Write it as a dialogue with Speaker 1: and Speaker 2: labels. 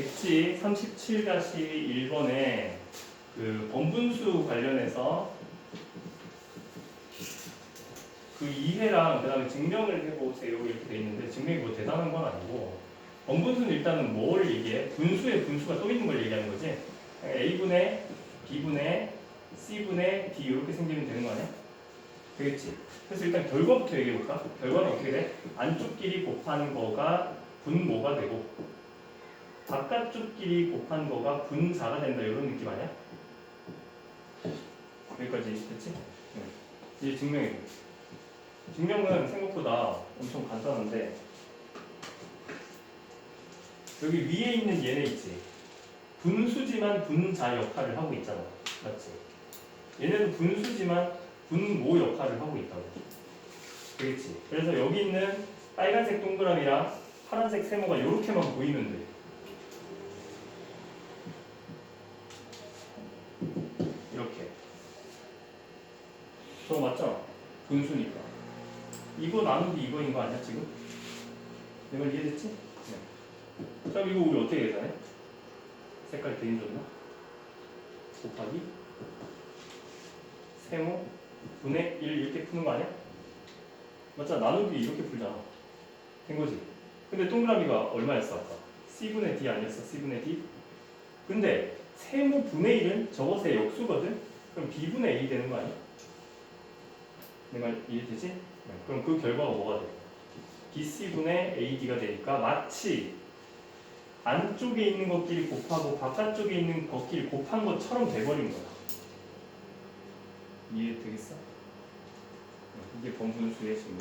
Speaker 1: 백지 37-1번에 그 번분수 관련해서 그 이해랑 그 다음에 증명을 해보세요 이렇게 돼 있는데 증명이 뭐 대단한 건 아니고 번분수는 일단은 뭘 얘기해? 분수의 분수가 또 있는 걸 얘기하는 거지. a분의 b분의 c분의 d 이렇게 생기면 되는 거 아니야? 되겠지. 그래서 일단 결과부터 얘기해 볼까? 결과는 어떻게 돼? 안쪽끼리 곱한 거가 분모가 되고 바깥쪽끼리 곱한 거가 분자가 된다 이런 느낌 아니야? 여기까지 됐지? 네. 이제 증명해. 증명은 생각보다 엄청 간단한데 여기 위에 있는 얘네 있지? 분수지만 분자 역할을 하고 있잖아. 맞지? 얘네도 분수지만 분모 역할을 하고 있다고. 되겠지? 그래서 여기 있는 빨간색 동그라미랑 파란색 세모가 이렇게만 보이면 돼. 저거 맞잖아. 분수니까. 이거 나누기 이거인 거 아니야 지금? 내말 이해됐지? 네. 자 이거 우리 어떻게 계산해? 색깔 좋나? 곱하기 세모 분의 1 이렇게 푸는 거 아니야? 맞잖아 나누기 이렇게 풀잖아 된 거지 근데 동그라미가 얼마였어 아까? C분의 D 아니었어? C분의 D? 근데 세모 분의 1은 저것의 역수거든? 그럼 B분의 A 되는 거 아니야? 내말 이해되지? 네. 그럼 그 결과가 뭐가 돼? BC분의 AD가 되니까 마치 안쪽에 있는 것끼리 곱하고 바깥쪽에 있는 것끼리 곱한 것처럼 돼버린 거야. 이해되겠어? 네, 이게 번분수의 증명.